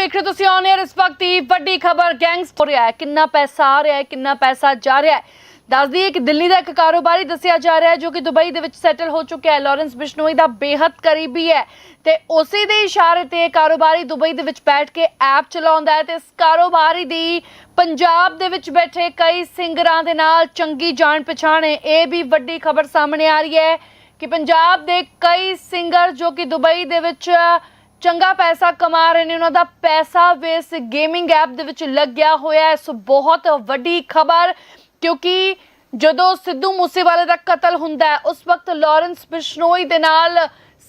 ਵੇਖ ਰਹੇ ਹੋ ਤੁਸੀਂ ਆਨ 에ਅਰ ਇਸ ਵਕਤ ਦੀ ਵੱਡੀ ਖਬਰ ਗੈਂਗਸਟਰ ਰਿਹਾ ਹੈ। ਕਿੰਨਾ ਪੈਸਾ ਆ ਰਿਹਾ ਹੈ, ਕਿੰਨਾ ਪੈਸਾ ਜਾ ਰਿਹਾ ਹੈ। ਦੱਸ ਦਈਏ ਕਿ ਦਿੱਲੀ ਦਾ ਇੱਕ ਕਾਰੋਬਾਰੀ ਦੱਸਿਆ ਜਾ ਰਿਹਾ ਹੈ, ਜੋ ਕਿ ਦੁਬਈ ਦੇ ਵਿੱਚ ਸੈਟਲ ਹੋ ਚੁੱਕਿਆ ਹੈ। ਲਾਰੈਂਸ ਬਿਸ਼ਨੋਈ ਦਾ ਬੇਹੱਦ ਕਰੀਬੀ ਹੈ ਤੇ ਉਸੇ ਦੇ ਇਸ਼ਾਰੇ ਤੇ ਕਾਰੋਬਾਰੀ ਦੁਬਈ ਦੇ ਵਿੱਚ ਬੈਠ ਕੇ ਐਪ ਚਲਾਉਂਦਾ ਹੈ ਤੇ ਇਸ ਕਾਰੋਬਾਰੀ ਦੀ ਪੰਜਾਬ ਦੇ ਵਿੱਚ ਬੈਠੇ ਕਈ ਸਿੰਗਰਾਂ ਦੇ ਨਾਲ ਚੰਗੀ ਜਾਣ ਪਛਾਣ ਹੈ। ਇਹ ਵੀ ਵੱਡੀ ਖਬਰ ਸਾਹਮਣੇ ਆ ਰਹੀ ਹੈ ਕਿ ਪੰਜਾਬ ਦੇ ਕਈ ਸਿੰਗਰ ਜੋ ਕਿ ਦੁਬਈ ਦੇ ਵਿੱਚ ਚੰਗਾ ਪੈਸਾ ਕਮਾ ਰਹੇ ਨੇ, ਉਹਨਾਂ ਦਾ ਪੈਸਾ ਵੀ ਇਸ ਗੇਮਿੰਗ ਐਪ ਦੇ ਵਿੱਚ ਲੱਗਿਆ ਹੋਇਆ ਹੈ। ਸੋ ਬਹੁਤ ਵੱਡੀ ਖਬਰ, ਕਿਉਂਕਿ ਜਦੋਂ ਸਿੱਧੂ ਮੂਸੇਵਾਲੇ ਦਾ ਕਤਲ ਹੁੰਦਾ ਹੈ, ਉਸ ਵਕਤ ਲਾਰੈਂਸ ਬਿਸ਼ਨੋਈ ਦੇ ਨਾਲ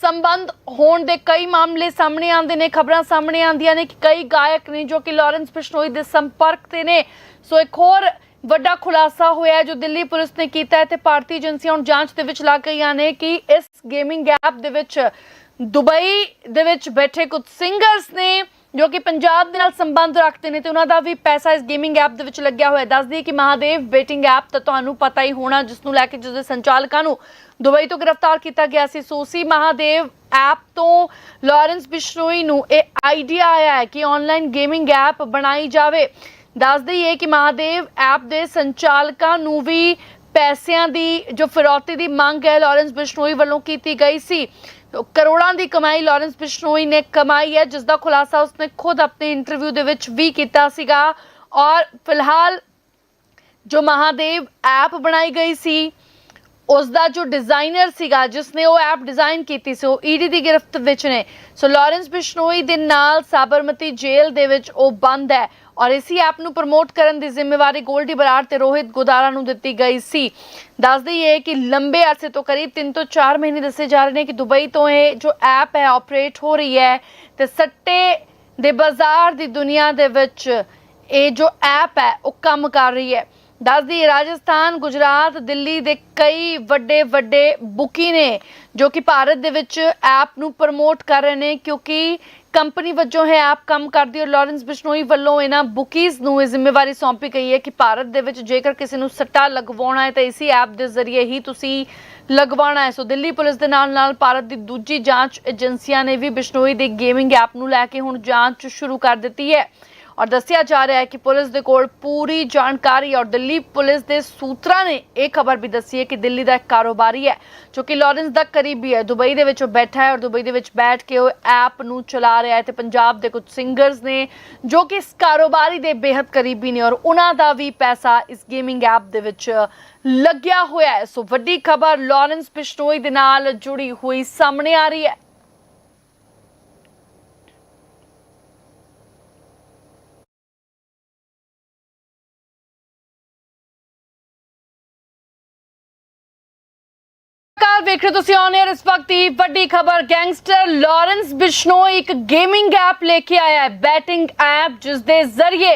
ਸੰਬੰਧ ਹੋਣ ਦੇ ਕਈ ਮਾਮਲੇ ਸਾਹਮਣੇ ਆਉਂਦੇ ਨੇ। ਖਬਰਾਂ ਸਾਹਮਣੇ ਆਉਂਦੀਆਂ ਨੇ ਕਿ ਕਈ ਗਾਇਕ ਨੇ ਜੋ ਕਿ ਲਾਰੈਂਸ ਬਿਸ਼ਨੋਈ ਦੇ ਸੰਪਰਕ ਤੇ ਨੇ। ਸੋ ਇੱਕ ਹੋਰ ਵੱਡਾ ਖੁਲਾਸਾ ਹੋਇਆ ਹੈ, ਜੋ ਦਿੱਲੀ ਪੁਲਿਸ ਨੇ ਕੀਤਾ ਹੈ, ਤੇ ਭਾਰਤੀ ਏਜੰਸੀਆਂ ਹੁਣ ਜਾਂਚ ਦੇ ਵਿੱਚ ਲੱਗ ਗਈਆਂ ਨੇ ਕਿ ਇਸ ਗੇਮਿੰਗ ਐਪ ਦੇ ਵਿੱਚ ਦੁਬਈ ਦੇ ਵਿੱਚ ਬੈਠੇ ਕੁਝ ਸਿੰਗਰਸ ਨੇ, ਜੋ ਕਿ ਪੰਜਾਬ ਦੇ ਨਾਲ ਸੰਬੰਧ ਰੱਖਦੇ ਨੇ ਤੇ ਉਹਨਾਂ ਦਾ ਵੀ ਪੈਸਾ ਇਸ ਗੇਮਿੰਗ ਐਪ ਦੇ ਵਿੱਚ ਲੱਗਿਆ ਹੋਇਆ ਹੈ। ਦੱਸ ਦਈਏ ਕਿ ਮਹਾਦੇਵ ਬੇਟਿੰਗ ਐਪ ਤਾਂ ਤੁਹਾਨੂੰ ਪਤਾ ਹੀ ਹੋਣਾ, ਜਿਸ ਨੂੰ ਲੈ ਕੇ ਜਿਸ ਦੇ ਸੰਚਾਲਕਾਂ ਨੂੰ ਦੁਬਈ ਤੋਂ ਗ੍ਰਿਫਤਾਰ ਕੀਤਾ ਗਿਆ ਸੀ। ਸੋਸੀ ਮਹਾਦੇਵ ਐਪ ਤੋਂ ਲਾਰੈਂਸ ਬਿਸ਼ਨੋਈ ਨੂੰ ਇਹ ਆਈਡੀਆ ਆਇਆ ਹੈ ਕਿ ਆਨਲਾਈਨ ਗੇਮਿੰਗ ਐਪ ਬਣਾਈ ਜਾਵੇ। ਦੱਸ ਦਈਏ ਕਿ ਮਹਾਦੇਵ ਐਪ ਦੇ ਸੰਚਾਲਕਾਂ ਨੂੰ ਵੀ ਪੈਸਿਆਂ ਦੀ, ਜੋ ਫਿਰੌਤੀ ਦੀ ਮੰਗ ਹੈ ਲਾਰੈਂਸ ਬਿਸ਼ਨੋਈ ਵੱਲੋਂ ਕੀਤੀ ਗਈ ਸੀ। ਕਰੋੜਾਂ ਦੀ ਕਮਾਈ ਲਾਰੈਂਸ ਬਿਸ਼ਨੋਈ ਨੇ ਕਮਾਈ ਹੈ ਜਿਸ ਦਾ ਖੁਲਾਸਾ ਉਸਨੇ ਖੁਦ ਆਪਣੇ ਇੰਟਰਵਿਊ ਦੇ ਵਿੱਚ ਵੀ ਕੀਤਾ ਸੀਗਾ। ਔਰ ਫਿਲਹਾਲ ਜੋ ਮਹਾਦੇਵ ਐਪ ਬਣਾਈ ਗਈ ਸੀ ਉਸ ਦਾ ਜੋ ਡਿਜ਼ਾਈਨਰ ਸੀਗਾ ਜਿਸ ਨੇ ਉਹ ਐਪ ਡਿਜ਼ਾਈਨ ਕੀਤੀ ਸੀ, ਉਹ ਈਡੀ ਦੀ ਗ੍ਰਿਫਤ ਵਿੱਚ ਨੇ। ਸੋ ਲਾਰੈਂਸ ਬਿਸ਼ਨੋਈ ਦੇ ਨਾਲ ਸਾਬਰਮਤੀ ਜੇਲ੍ਹ ਦੇ ਵਿੱਚ ਉਹ ਬੰਦ ਹੈ ਔਰ ਇਸੀ ਐਪ ਨੂੰ ਪ੍ਰਮੋਟ ਕਰਨ ਦੀ ਜ਼ਿੰਮੇਵਾਰੀ ਗੋਲਡੀ ਬਰਾੜ ਤੇ ਰੋਹਿਤ ਗੁਦਾਰਾ ਨੂੰ ਦਿੱਤੀ ਗਈ ਸੀ। ਦੱਸ ਦਈਏ ਕਿ ਲੰਬੇ ਅਰਸੇ ਤੋਂ ਕਰੀਬ 3 ਤੋਂ 4 ਮਹੀਨੇ ਦੱਸੇ ਜਾ ਰਹੇ ਨੇ ਕਿ ਦੁਬਈ ਤੋਂ ਇਹ ਜੋ ਐਪ ਹੈ ਆਪਰੇਟ ਹੋ ਰਹੀ ਹੈ ਤੇ ਸੱਟੇ ਦੇ ਬਾਜ਼ਾਰ ਦੀ ਦੁਨੀਆ ਦੇ ਵਿੱਚ ਇਹ ਜੋ ਐਪ ਹੈ, ਉਹ ਕੰਮ ਕਰ ਰਹੀ ਹੈ। ਦੱਸਦੀ, ਰਾਜਸਥਾਨ, ਗੁਜਰਾਤ, ਦਿੱਲੀ ਦੇ ਕਈ ਵੱਡੇ ਵੱਡੇ ਬੁਕੀ ਨੇ, ਜੋ ਕਿ ਭਾਰਤ ਦੇ ਵਿੱਚ ਐਪ ਨੂੰ ਪ੍ਰਮੋਟ ਕਰ ਰਹੇ ਨੇ, ਕਿਉਂਕਿ ਕੰਪਨੀ ਵੱਜੋਂ ਇਹ ਐਪ ਕੰਮ ਕਰਦੀ ਹੈ ਔਰ ਲਾਰੈਂਸ ਬਿਸ਼ਨੋਈ ਵੱਲੋਂ ਇਹਨਾਂ ਬੁਕੀਜ਼ ਨੂੰ ਇਹ ਜ਼ਿੰਮੇਵਾਰੀ ਸੌਂਪੀ ਗਈ ਹੈ ਕਿ ਭਾਰਤ ਦੇ ਵਿੱਚ ਜੇਕਰ ਕਿਸੇ ਨੂੰ ਸੱਟਾ ਲਗਵਾਉਣਾ ਹੈ ਤਾਂ ਇਸੇ ਐਪ ਦੇ ਜ਼ਰੀਏ ਹੀ ਤੁਸੀਂ ਲਗਵਾਉਣਾ ਹੈ। ਸੋ ਦਿੱਲੀ ਪੁਲਿਸ ਦੇ ਨਾਲ ਨਾਲ ਭਾਰਤ ਦੀ ਦੂਜੀ ਜਾਂਚ ਏਜੰਸੀਆਂ ਨੇ ਵੀ ਬਿਸ਼ਨੋਈ ਦੇ ਗੇਮਿੰਗ ਐਪ ਨੂੰ ਲੈ ਕੇ ਹੁਣ ਜਾਂਚ ਸ਼ੁਰੂ ਕਰ ਦਿੱਤੀ ਹੈ। ਔਰ ਦੱਸਿਆ ਜਾ ਰਿਹਾ ਹੈ ਕਿ ਪੁਲਿਸ ਦੇ ਕੋਲ ਪੂਰੀ ਜਾਣਕਾਰੀ ਔਰ ਦਿੱਲੀ ਪੁਲਿਸ ਦੇ ਸੂਤਰਾਂ ਨੇ ਇਹ ਖਬਰ ਵੀ ਦੱਸੀ ਹੈ ਕਿ ਦਿੱਲੀ ਦਾ ਇੱਕ ਕਾਰੋਬਾਰੀ ਹੈ ਜੋ ਕਿ ਲਾਰੈਂਸ ਦਾ ਕਰੀਬੀ ਹੈ। ਦੁਬਈ ਦੇ ਵਿੱਚ ਉਹ ਬੈਠਾ ਹੈ ਔਰ ਦੁਬਈ ਦੇ ਵਿੱਚ ਬੈਠ ਕੇ ਉਹ ਐਪ ਨੂੰ ਚਲਾ ਰਿਹਾ ਹੈ ਤੇ ਪੰਜਾਬ ਦੇ ਕੁਝ ਸਿੰਗਰਸ ਨੇ ਜੋ ਕਿ ਇਸ ਕਾਰੋਬਾਰੀ ਦੇ ਬੇਹੱਦ ਕਰੀਬੀ ਨੇ ਔਰ ਉਹਨਾਂ ਦਾ ਵੀ ਪੈਸਾ ਇਸ ਗੇਮਿੰਗ ਐਪ ਦੇ ਵਿੱਚ ਲੱਗਿਆ ਹੋਇਆ ਹੈ। ਸੋ ਵੱਡੀ ਖਬਰ ਲਾਰੈਂਸ ਬਿਸ਼ਨੋਈ ਦੇ ਨਾਲ ਜੁੜੀ ਹੋਈ ਸਾਹਮਣੇ ਆ ਰਹੀ ਹੈ। ਵੇਖ ਰਹੇ ਹੋ ਤੁਸੀਂ ਆਨ 에ਅਰ ਇਸ ਵਕਤ ਦੀ ਵੱਡੀ ਖਬਰ ਗੈਂਗਸਟਰ ਲਾਰੈਂਸ ਬਿਸ਼ਨੋਈ ਇੱਕ ਗੇਮਿੰਗ ਐਪ ਲੈ ਕੇ ਆਇਆ ਹੈ ਬੈਟਿੰਗ ਐਪ ਜਿਸ ਦੇ ਜ਼ਰੀਏ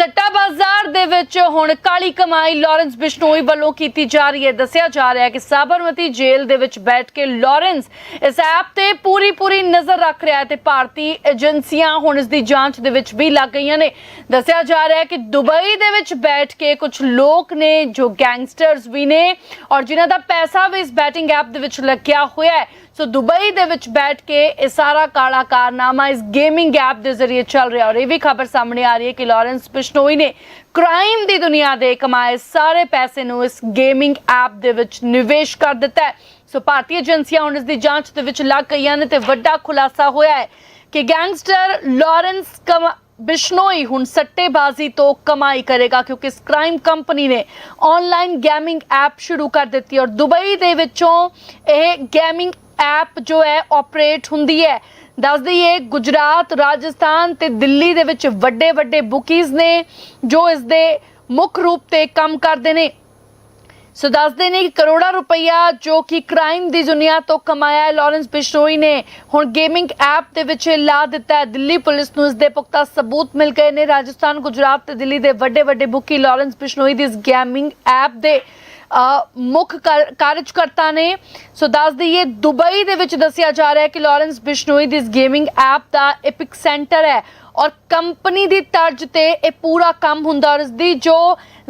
ਸੱਟਾ ਬਾਜ਼ਾਰ ਦੇ ਵਿੱਚ ਹੁਣ ਕਾਲੀ ਕਮਾਈ ਲਾਰੈਂਸ ਬਿਸ਼ਨੋਈ ਵੱਲੋਂ ਕੀਤੀ ਜਾ ਰਹੀ ਹੈ। ਦੱਸਿਆ ਜਾ ਰਿਹਾ ਹੈ ਕਿ ਸਾਬਰਮਤੀ ਜੇਲ੍ਹ ਦੇ ਵਿੱਚ ਬੈਠ ਕੇ ਲਾਰੈਂਸ ਇਸ ਐਪ ਤੇ ਪੂਰੀ ਪੂਰੀ ਨਜ਼ਰ ਰੱਖ ਰਿਹਾ ਹੈ ਤੇ ਭਾਰਤੀ ਏਜੰਸੀਆਂ ਹੁਣ ਇਸ ਦੀ ਜਾਂਚ ਦੇ ਵਿੱਚ ਵੀ ਲੱਗ ਗਈਆਂ ਨੇ। ਦੱਸਿਆ ਜਾ ਰਿਹਾ ਹੈ ਕਿ ਦੁਬਈ ਦੇ ਵਿੱਚ ਬੈਠ ਕੇ ਕੁਝ ਲੋਕ ਨੇ, ਜੋ ਗੈਂਗਸਟਰਸ ਵੀ ਨੇ ਔਰ ਜਿਨ੍ਹਾਂ ਦਾ ਪੈਸਾ ਵੀ ਇਸ ਬੈਟਿੰਗ ਐਪ ਦੇ ਵਿੱਚ ਲੱਗਿਆ ਹੋਇਆ ਹੈ ਸੋ ਦੁਬਈ ਦੇ ਵਿੱਚ ਬੈਠ ਕੇ ਇਹ ਸਾਰਾ ਕਾਲਾ ਕਾਰਨਾਮਾ ਇਸ ਗੇਮਿੰਗ ਐਪ ਦੇ ਜ਼ਰੀਏ ਚੱਲ ਰਿਹਾ ਔਰ ਇਹ ਵੀ ਖਬਰ ਸਾਹਮਣੇ ਆ ਰਹੀ ਹੈ ਕਿ ਲਾਰੈਂਸ ਬਿਸ਼ਨੋਈ ਨੇ ਕ੍ਰਾਈਮ ਦੀ ਦੁਨੀਆ ਦੇ ਕਮਾਏ ਸਾਰੇ ਪੈਸੇ ਨੂੰ ਇਸ ਗੇਮਿੰਗ ਐਪ ਦੇ ਵਿੱਚ ਨਿਵੇਸ਼ ਕਰ ਦਿੱਤਾ ਹੈ। ਸੋ ਭਾਰਤੀ ਏਜੰਸੀਆਂ ਹੁਣ ਇਸ ਦੀ ਜਾਂਚ ਦੇ ਵਿੱਚ ਲੱਗ ਗਈਆਂ ਨੇ ਤੇ ਵੱਡਾ ਖੁਲਾਸਾ ਹੋਇਆ ਹੈ ਕਿ ਗੈਂਗਸਟਰ ਲਾਰੈਂਸ ਕਮ, ਬਿਸ਼ਨੋਈ ਹੁਣ ਸੱਟੇਬਾਜ਼ੀ ਤੋਂ ਕਮਾਈ ਕਰੇਗਾ ਕਿਉਂਕਿ ਇਸ ਕ੍ਰਾਈਮ ਕੰਪਨੀ ਨੇ ਆਨਲਾਈਨ ਗੇਮਿੰਗ ਐਪ ਸ਼ੁਰੂ ਕਰ ਦਿੱਤੀ ਔਰ ਦੁਬਈ ਦੇ ਵਿੱਚੋਂ ਇਹ ਗੇਮਿੰਗ ਐਪ ਜੋ ਹੈ ਆਪਰੇਟ ਹੁੰਦੀ ਹੈ। ਦੱਸ ਦਈਏ, ਗੁਜਰਾਤ, ਰਾਜਸਥਾਨ ਤੇ ਦਿੱਲੀ ਦੇ ਵਿੱਚ ਵੱਡੇ ਵੱਡੇ ਬੁਕੀਜ਼ ਨੇ, ਜੋ ਇਸ ਦੇ ਮੁੱਖ ਰੂਪ ਤੇ ਕੰਮ ਕਰਦੇ ਨੇ। ਸੋ ਦੱਸਦੇ ਨੇ ਕਿ ਕਰੋੜਾਂ ਰੁਪਈਆ ਜੋ ਕਿ ਕ੍ਰਾਈਮ ਦੀ ਦੁਨੀਆ ਤੋਂ ਕਮਾਇਆ ਹੈ, ਲਾਰੈਂਸ ਬਿਸ਼ਨੋਈ ਨੇ ਹੁਣ ਗੇਮਿੰਗ ਐਪ ਦੇ ਵਿੱਚ ਲਾ ਦਿੱਤਾ ਹੈ। ਦਿੱਲੀ ਪੁਲਿਸ ਨੂੰ ਇਸ ਦੇ ਪੁਖਤਾ ਸਬੂਤ ਮਿਲ ਗਏ ਨੇ। ਰਾਜਸਥਾਨ, ਗੁਜਰਾਤ ਤੇ ਦਿੱਲੀ ਦੇ ਵੱਡੇ ਵੱਡੇ ਬੁੱਕੀ ਲਾਰੈਂਸ ਬਿਸ਼ਨੋਈ ਦੀ ਇਸ ਗੇਮਿੰਗ ਐਪ ਦੇ ਮੁੱਖ ਕਾਰਜਕਰਤਾ ਨੇ, ਸੋ ਦੱਸ ਦਈਏ, ਦੁਬਈ ਦੇ ਵਿੱਚ ਦੱਸਿਆ ਜਾ ਰਿਹਾ ਹੈ ਕਿ ਲਾਰੈਂਸ ਬਿਸ਼ਨੋਈ ਦੀ ਇਸ ਗੇਮਿੰਗ ਐਪ ਦਾ ਐਪਿਕ ਸੈਂਟਰ ਹੈ ਔਰ ਕੰਪਨੀ ਦੀ ਤਰਜ਼ ਤੇ ਇਹ ਪੂਰਾ ਕੰਮ ਹੁੰਦਾ ਔਰ ਇਸ ਦੀ ਜੋ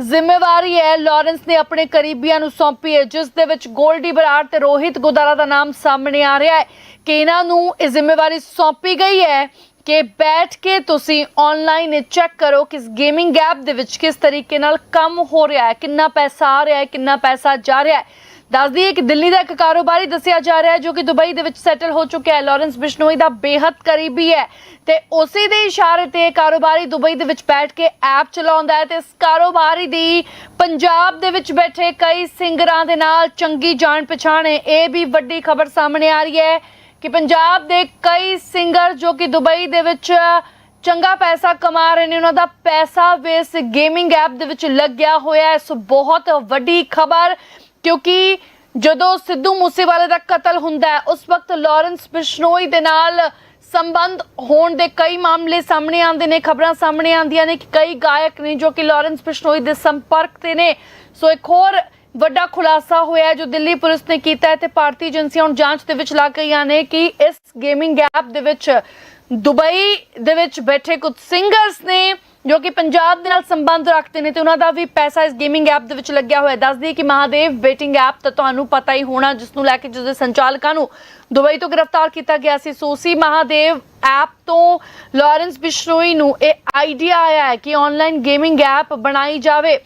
ਜ਼ਿੰਮੇਵਾਰੀ ਹੈ, ਲਾਰੈਂਸ ਨੇ ਆਪਣੇ ਕਰੀਬੀਆਂ ਨੂੰ ਸੌਂਪੀ ਹੈ, ਜਿਸ ਦੇ ਵਿੱਚ ਗੋਲਡੀ ਬਰਾੜ ਤੇ ਰੋਹਿਤ ਗੋਦਾਰਾ ਦਾ ਨਾਮ ਸਾਹਮਣੇ ਆ ਰਿਹਾ ਹੈ ਕਿ ਇਹਨਾਂ ਨੂੰ ਇਹ ਜ਼ਿੰਮੇਵਾਰੀ ਸੌਂਪੀ ਗਈ ਹੈ ਕਿ ਬੈਠ ਕੇ ਤੁਸੀਂ ਆਨਲਾਈਨ ਚੈੱਕ ਕਰੋ ਕਿ ਇਸ ਗੇਮਿੰਗ ਐਪ ਦੇ ਵਿੱਚ ਕਿਸ ਤਰੀਕੇ ਨਾਲ ਕੰਮ ਹੋ ਰਿਹਾ ਹੈ, ਕਿੰਨਾ ਪੈਸਾ ਆ ਰਿਹਾ ਹੈ, ਕਿੰਨਾ ਪੈਸਾ ਜਾ ਰਿਹਾ ਹੈ। ਦੱਸ ਦਈਏ ਕਿ ਦਿੱਲੀ ਦਾ ਇੱਕ ਕਾਰੋਬਾਰੀ ਦੱਸਿਆ ਜਾ ਰਿਹਾ ਹੈ, ਜੋ ਕਿ ਦੁਬਈ ਦੇ ਵਿੱਚ ਸੈਟਲ ਹੋ ਚੁੱਕਿਆ ਹੈ। ਲਾਰੈਂਸ ਬਿਸ਼ਨੋਈ ਦਾ ਬੇਹੱਦ ਕਰੀਬੀ ਹੈ ਤੇ ਉਸੇ ਦੇ ਇਸ਼ਾਰੇ ਤੇ ਕਾਰੋਬਾਰੀ ਦੁਬਈ ਦੇ ਵਿੱਚ ਬੈਠ ਕੇ ਐਪ ਚਲਾਉਂਦਾ ਹੈ ਤੇ ਇਸ ਕਾਰੋਬਾਰੀ ਦੀ ਪੰਜਾਬ ਦੇ ਵਿੱਚ ਬੈਠੇ ਕਈ ਸਿੰਗਰਾਂ ਦੇ ਨਾਲ ਚੰਗੀ ਜਾਣ ਪਛਾਣ ਹੈ। ਇਹ ਵੀ ਵੱਡੀ ਖਬਰ ਸਾਹਮਣੇ ਆ ਰਹੀ ਹੈ। ਕਿ ਪੰਜਾਬ ਦੇ ਕਈ ਸਿੰਗਰ ਜੋ ਕਿ ਦੁਬਈ ਦੇ ਵਿੱਚ ਚੰਗਾ ਪੈਸਾ ਕਮਾ ਰਹੇ ਨੇ, ਉਹਨਾਂ ਦਾ ਪੈਸਾ ਵੀ ਇਸ ਗੇਮਿੰਗ ਐਪ ਦੇ ਵਿੱਚ ਲੱਗਿਆ ਹੋਇਆ ਹੈ। ਸੋ ਬਹੁਤ ਵੱਡੀ ਖਬਰ, ਕਿਉਂਕਿ ਜਦੋਂ ਸਿੱਧੂ ਮੂਸੇਵਾਲੇ ਦਾ ਕਤਲ ਹੁੰਦਾ ਹੈ, ਉਸ ਵਕਤ ਲਾਰੈਂਸ ਬਿਸ਼ਨੋਈ ਦੇ ਨਾਲ ਸੰਬੰਧ ਹੋਣ ਦੇ ਕਈ ਮਾਮਲੇ ਸਾਹਮਣੇ ਆਉਂਦੇ ਨੇ। ਖਬਰਾਂ ਸਾਹਮਣੇ ਆਉਂਦੀਆਂ ਨੇ ਕਿ ਕਈ ਗਾਇਕ ਨੇ ਜੋ ਕਿ ਲਾਰੈਂਸ ਬਿਸ਼ਨੋਈ ਦੇ ਸੰਪਰਕ ਤੇ ਨੇ। ਸੋ ਇੱਕ ਹੋਰ ਵੱਡਾ ਖੁਲਾਸਾ ਹੋਇਆ ਜੋ ਦਿੱਲੀ ਪੁਲਿਸ ਨੇ ਕੀਤਾ ਹੈ ਤੇ ਭਾਰਤੀ ਏਜੰਸੀਆਂ ਹੁਣ ਜਾਂਚ ਦੇ ਵਿੱਚ ਲੱਗ ਗਈਆਂ ਨੇ ਕਿ ਇਸ ਗੇਮਿੰਗ ਐਪ ਦੇ ਵਿੱਚ ਦੁਬਈ ਦੇ ਵਿੱਚ ਬੈਠੇ ਕੁਝ ਸਿੰਗਰਸ ਨੇ ਜੋ ਕਿ ਪੰਜਾਬ ਦੇ ਨਾਲ ਸੰਬੰਧ ਰੱਖਦੇ ਨੇ ਤੇ ਉਹਨਾਂ ਦਾ ਵੀ ਪੈਸਾ ਇਸ ਗੇਮਿੰਗ ਐਪ ਦੇ ਵਿੱਚ ਲੱਗਿਆ ਹੋਇਆ ਹੈ। ਦੱਸ ਦਈਏ ਕਿ ਮਹਾਦੇਵ ਬੇਟਿੰਗ ਐਪ ਤਾਂ ਤੁਹਾਨੂੰ ਪਤਾ ਹੀ ਹੋਣਾ, ਜਿਸ ਨੂੰ ਲੈ ਕੇ ਜਿਸ ਦੇ ਸੰਚਾਲਕਾਂ ਨੂੰ ਦੁਬਈ ਤੋਂ ਗ੍ਰਿਫਤਾਰ ਕੀਤਾ ਗਿਆ ਸੀ। ਸੋਸੀ ਮਹਾਦੇਵ ਐਪ ਤੋਂ ਲਾਰੈਂਸ ਬਿਸ਼ਨੋਈ ਨੂੰ ਇਹ ਆਈਡੀਆ ਆਇਆ ਹੈ ਕਿ ਆਨਲਾਈਨ ਗੇਮਿੰਗ ਐਪ ਬਣਾਈ ਜਾਵੇ।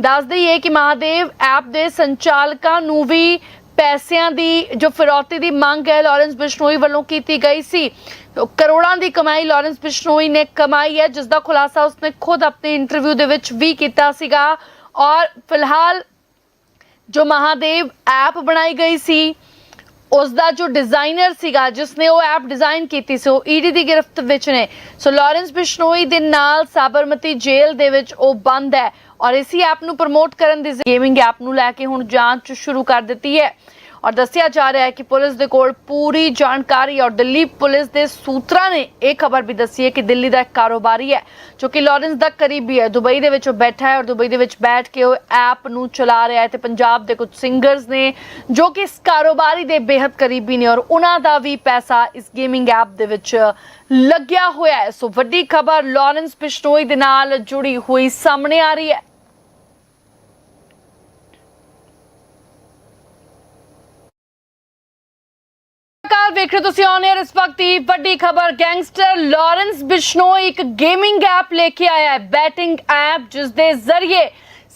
ਦੱਸ ਦਈਏ ਕਿ ਮਹਾਦੇਵ ਐਪ ਦੇ ਸੰਚਾਲਕਾਂ ਨੂੰ ਵੀ ਪੈਸਿਆਂ ਦੀ ਜੋ ਫਿਰੌਤੀ ਦੀ ਮੰਗ ਹੈ, ਲਾਰੈਂਸ ਬਿਸ਼ਨੋਈ ਵੱਲੋਂ ਕੀਤੀ ਗਈ ਸੀ। ਕਰੋੜਾਂ ਦੀ ਕਮਾਈ ਲਾਰੈਂਸ ਬਿਸ਼ਨੋਈ ਨੇ ਕਮਾਈ ਹੈ ਜਿਸ ਦਾ ਖੁਲਾਸਾ ਉਸਨੇ ਖੁਦ ਆਪਣੇ ਇੰਟਰਵਿਊ ਦੇ ਵਿੱਚ ਵੀ ਕੀਤਾ ਸੀਗਾ। ਔਰ ਫਿਲਹਾਲ ਜੋ ਮਹਾਦੇਵ ਐਪ ਬਣਾਈ ਗਈ ਸੀ ਉਸ ਦਾ ਜੋ ਡਿਜ਼ਾਈਨਰ ਸੀਗਾ ਜਿਸ ਨੇ ਉਹ ਐਪ ਡਿਜ਼ਾਈਨ ਕੀਤੀ ਸੀ, ਉਹ ਈਡੀ ਦੀ ਗ੍ਰਿਫਤ ਵਿੱਚ ਨੇ। ਸੋ ਲਾਰੈਂਸ ਬਿਸ਼ਨੋਈ ਦੇ ਨਾਲ ਸਾਬਰਮਤੀ ਜੇਲ੍ਹ ਦੇ ਵਿੱਚ ਉਹ ਬੰਦ ਹੈ। ਔਰ ਇਸੀ ਐਪ ਨੂੰ ਪ੍ਰਮੋਟ ਕਰਨ ਦੀ ਗੇਮਿੰਗ ਐਪ ਨੂੰ ਲੈ ਕੇ ਹੁਣ ਜਾਂਚ ਸ਼ੁਰੂ ਕਰ ਦਿੱਤੀ ਹੈ। ਔਰ ਦੱਸਿਆ ਜਾ ਰਿਹਾ ਹੈ ਕਿ ਪੁਲਿਸ ਦੇ ਕੋਲ ਪੂਰੀ ਜਾਣਕਾਰੀ ਔਰ ਦਿੱਲੀ ਪੁਲਿਸ ਦੇ ਸੂਤਰਾਂ ਨੇ ਇਹ ਖਬਰ ਵੀ ਦੱਸੀ ਹੈ ਕਿ ਦਿੱਲੀ ਦਾ ਇੱਕ ਕਾਰੋਬਾਰੀ ਹੈ, ਜੋ ਕਿ ਲਾਰੈਂਸ ਦਾ ਕਰੀਬੀ ਹੈ। ਦੁਬਈ ਦੇ ਵਿੱਚ ਉਹ ਬੈਠਾ ਹੈ ਔਰ ਦੁਬਈ ਦੇ ਵਿੱਚ ਬੈਠ ਕੇ ਉਹ ਐਪ ਨੂੰ ਚਲਾ ਰਿਹਾ ਹੈ ਤੇ ਪੰਜਾਬ ਦੇ ਕੁਝ ਸਿੰਗਰਸ ਨੇ, ਜੋ ਕਿ ਇਸ ਕਾਰੋਬਾਰੀ ਦੇ ਬੇहद ਕਰੀਬੀ ਨੇ ਔਰ ਉਹਨਾਂ ਦਾ ਵੀ ਪੈਸਾ ਇਸ ਗੇਮਿੰਗ ਐਪ ਦੇ ਵਿੱਚ ਲੱਗਿਆ ਹੋਇਆ ਹੈ। ਸੋ ਵੱਡੀ ਖਬਰ ਲਾਰੈਂਸ ਬਿਸ਼ਨੋਈ ਦੇ ਨਾਲ ਜੁੜੀ ਹੋਈ ਸਾਹਮਣੇ ਆ ਰਹੀ ਹੈ। ਨਮਸਕਾਰ ਵੇਖ ਰਹੇ ਹੋ ਤੁਸੀਂ ਔਨ 에ਅਰ ਇਸ ਵਕਤ ਦੀ ਵੱਡੀ ਖਬਰ ਗੈਂਗਸਟਰ ਲਾਰੈਂਸ ਬਿਸ਼ਨੋਈ ਇੱਕ ਗੇਮਿੰਗ ਐਪ ਲੈ ਕੇ ਆਇਆ ਹੈ ਬੈਟਿੰਗ ਐਪ ਜਿਸ ਦੇ ਜ਼ਰੀਏ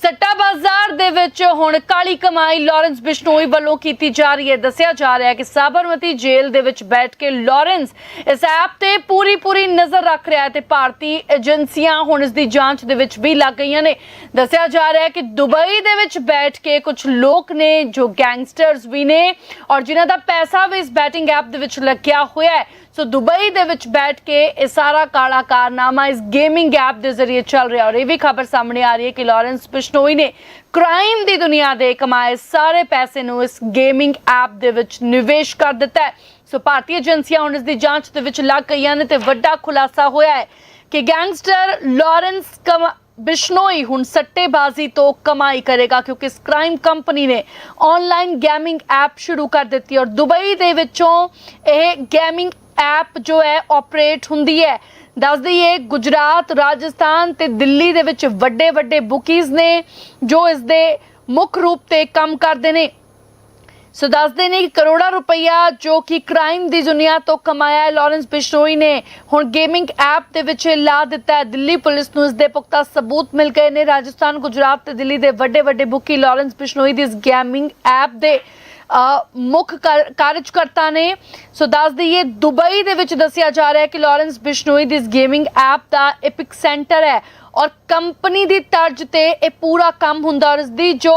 ਸੱਟਾ ਬਾਜ਼ਾਰ ਦੇ ਵਿੱਚ ਹੁਣ ਕਾਲੀ ਕਮਾਈ ਲਾਰੈਂਸ ਬਿਸ਼ਨੋਈ ਵੱਲੋਂ ਕੀਤੀ ਜਾ ਰਹੀ ਹੈ। ਦੱਸਿਆ ਜਾ ਰਿਹਾ ਹੈ ਕਿ ਸਾਬਰਮਤੀ ਜੇਲ੍ਹ ਦੇ ਵਿੱਚ ਬੈਠ ਕੇ ਲਾਰੈਂਸ ਇਸ ਐਪ ਤੇ ਪੂਰੀ ਪੂਰੀ ਨਜ਼ਰ ਰੱਖ ਰਿਹਾ ਹੈ ਤੇ ਭਾਰਤੀ ਏਜੰਸੀਆਂ ਹੁਣ ਇਸ ਦੀ ਜਾਂਚ ਦੇ ਵਿੱਚ ਵੀ ਲੱਗ ਗਈਆਂ ਨੇ। ਦੱਸਿਆ ਜਾ ਰਿਹਾ ਹੈ ਕਿ ਦੁਬਈ ਦੇ ਵਿੱਚ ਬੈਠ ਕੇ ਕੁਝ ਲੋਕ ਨੇ ਜੋ ਗੈਂਗਸਟਰਸ ਵੀ ਨੇ ਔਰ ਜਿਨ੍ਹਾਂ ਦਾ ਪੈਸਾ ਵੀ ਇਸ ਬੈਟਿੰਗ ਐਪ ਦੇ ਵਿੱਚ ਲੱਗਿਆ ਹੋਇਆ ਹੈ ਸੋ ਦੁਬਈ ਦੇ ਵਿੱਚ ਬੈਠ ਕੇ ਇਹ ਸਾਰਾ ਕਾਲਾ ਕਾਰਨਾਮਾ ਇਸ ਗੇਮਿੰਗ ਐਪ ਦੇ ਜ਼ਰੀਏ ਚੱਲ ਰਿਹਾ ਔਰ ਇਹ ਵੀ ਖਬਰ ਸਾਹਮਣੇ ਆ ਰਹੀ ਹੈ ਕਿ ਲਾਰੈਂਸ ਬਿਸ਼ਨੋਈ ਨੇ ਕ੍ਰਾਈਮ ਦੀ ਦੁਨੀਆ ਦੇ ਕਮਾਏ ਸਾਰੇ ਪੈਸੇ ਨੂੰ ਇਸ ਗੇਮਿੰਗ ਐਪ ਦੇ ਵਿੱਚ ਨਿਵੇਸ਼ ਕਰ ਦਿੱਤਾ ਹੈ। ਸੋ ਭਾਰਤੀ ਏਜੰਸੀਆਂ ਹੁਣ ਇਸ ਦੀ ਜਾਂਚ ਦੇ ਵਿੱਚ ਲੱਗ ਗਈਆਂ ਨੇ ਤੇ ਵੱਡਾ ਖੁਲਾਸਾ ਹੋਇਆ ਹੈ ਕਿ ਗੈਂਗਸਟਰ ਲਾਰੈਂਸ ਕਮ ਬਿਸ਼ਨੋਈ ਹੁਣ ਸੱਟੇਬਾਜ਼ੀ ਤੋਂ ਕਮਾਈ ਕਰੇਗਾ ਕਿਉਂਕਿ ਇਸ ਕ੍ਰਾਈਮ ਕੰਪਨੀ ਨੇ ਆਨਲਾਈਨ ਗੇਮਿੰਗ ਐਪ ਸ਼ੁਰੂ ਕਰ ਦਿੱਤੀ ਔਰ ਦੁਬਈ ਦੇ ਵਿੱਚੋਂ ਇਹ ਗੇਮਿੰਗ ਐਪ ਜੋ ਹੈ ਆਪਰੇਟ ਹੁੰਦੀ ਹੈ। ਦੱਸ ਦਈਏ, ਗੁਜਰਾਤ, ਰਾਜਸਥਾਨ ਤੇ ਦਿੱਲੀ ਦੇ ਵਿੱਚ ਵੱਡੇ ਵੱਡੇ ਬੁਕੀਜ਼ ਨੇ, ਜੋ ਇਸ ਦੇ ਮੁੱਖ ਰੂਪ ਤੇ ਕੰਮ ਕਰਦੇ ਨੇ। ਸੋ ਦੱਸਦੇ ਨੇ ਕਿ ਕਰੋੜਾਂ ਰੁਪਈਆ ਜੋ ਕਿ ਕ੍ਰਾਈਮ ਦੀ ਦੁਨੀਆ ਤੋਂ ਕਮਾਇਆ ਹੈ, ਲਾਰੈਂਸ ਬਿਸ਼ਨੋਈ ਨੇ ਹੁਣ ਗੇਮਿੰਗ ਐਪ ਦੇ ਵਿੱਚ ਲਾ ਦਿੱਤਾ ਹੈ। ਦਿੱਲੀ ਪੁਲਿਸ ਨੂੰ ਇਸ ਦੇ ਪੁਖਤਾ ਸਬੂਤ ਮਿਲ ਗਏ ਨੇ। ਰਾਜਸਥਾਨ, ਗੁਜਰਾਤ ਤੇ ਦਿੱਲੀ ਦੇ ਵੱਡੇ ਵੱਡੇ ਬੁੱਕੀ ਲਾਰੈਂਸ ਬਿਸ਼ਨੋਈ ਦੀ ਇਸ ਗੇਮਿੰਗ ਐਪ ਦੇ ਮੁੱਖ ਕਾਰਜਕਰਤਾ ਨੇ, ਸੋ ਦੱਸ ਦਈਏ, ਦੁਬਈ ਦੇ ਵਿੱਚ ਦੱਸਿਆ ਜਾ ਰਿਹਾ ਹੈ ਕਿ ਲਾਰੈਂਸ ਬਿਸ਼ਨੋਈ ਦੀ ਇਸ ਗੇਮਿੰਗ ਐਪ ਦਾ ਐਪਿਕ ਸੈਂਟਰ ਹੈ ਔਰ ਕੰਪਨੀ ਦੀ ਤਰਜ਼ ਤੇ ਇਹ ਪੂਰਾ ਕੰਮ ਹੁੰਦਾ ਔਰ ਇਸ ਦੀ ਜੋ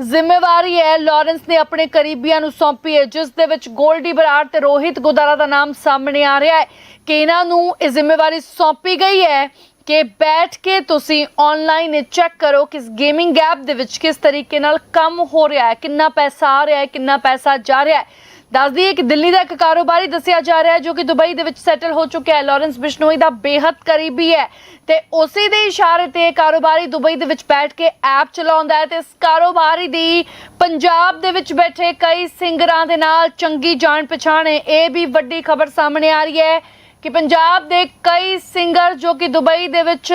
ਜ਼ਿੰਮੇਵਾਰੀ ਹੈ, ਲਾਰੈਂਸ ਨੇ ਆਪਣੇ ਕਰੀਬੀਆਂ ਨੂੰ ਸੌਂਪੀ ਹੈ, ਜਿਸ ਦੇ ਵਿੱਚ ਗੋਲਡੀ ਬਰਾੜ ਤੇ ਰੋਹਿਤ ਗੋਦਾਰਾ ਦਾ ਨਾਮ ਸਾਹਮਣੇ ਆ ਰਿਹਾ ਹੈ ਕਿ ਇਹਨਾਂ ਨੂੰ ਇਹ ਜ਼ਿੰਮੇਵਾਰੀ ਸੌਂਪੀ ਗਈ ਹੈ ਕਿ ਬੈਠ ਕੇ ਤੁਸੀਂ ਆਨਲਾਈਨ ਚੈੱਕ ਕਰੋ ਕਿ ਇਸ ਗੇਮਿੰਗ ਐਪ ਦੇ ਵਿੱਚ ਕਿਸ ਤਰੀਕੇ ਨਾਲ ਕੰਮ ਹੋ ਰਿਹਾ ਹੈ, ਕਿੰਨਾ ਪੈਸਾ ਆ ਰਿਹਾ ਹੈ, ਕਿੰਨਾ ਪੈਸਾ ਜਾ ਰਿਹਾ ਹੈ। ਦੱਸ ਦਈਏ ਕਿ ਦਿੱਲੀ ਦਾ ਇੱਕ ਕਾਰੋਬਾਰੀ ਦੱਸਿਆ ਜਾ ਰਿਹਾ ਹੈ, ਜੋ ਕਿ ਦੁਬਈ ਦੇ ਵਿੱਚ ਸੈਟਲ ਹੋ ਚੁੱਕਿਆ ਹੈ। ਲਾਰੈਂਸ ਬਿਸ਼ਨੋਈ ਦਾ ਬੇਹੱਦ ਕਰੀਬੀ ਹੈ ਤੇ ਉਸੇ ਦੇ ਇਸ਼ਾਰੇ ਤੇ ਕਾਰੋਬਾਰੀ ਦੁਬਈ ਦੇ ਵਿੱਚ ਬੈਠ ਕੇ ਐਪ ਚਲਾਉਂਦਾ ਹੈ ਤੇ ਇਸ ਕਾਰੋਬਾਰੀ ਦੀ ਪੰਜਾਬ ਦੇ ਵਿੱਚ ਬੈਠੇ ਕਈ ਸਿੰਗਰਾਂ ਦੇ ਨਾਲ ਚੰਗੀ ਜਾਣ ਪਛਾਣ ਹੈ। ਇਹ ਵੀ ਵੱਡੀ ਖਬਰ ਸਾਹਮਣੇ ਆ ਰਹੀ ਹੈ। ਕਿ ਪੰਜਾਬ ਦੇ ਕਈ ਸਿੰਗਰ ਜੋ ਕਿ ਦੁਬਈ ਦੇ ਵਿੱਚ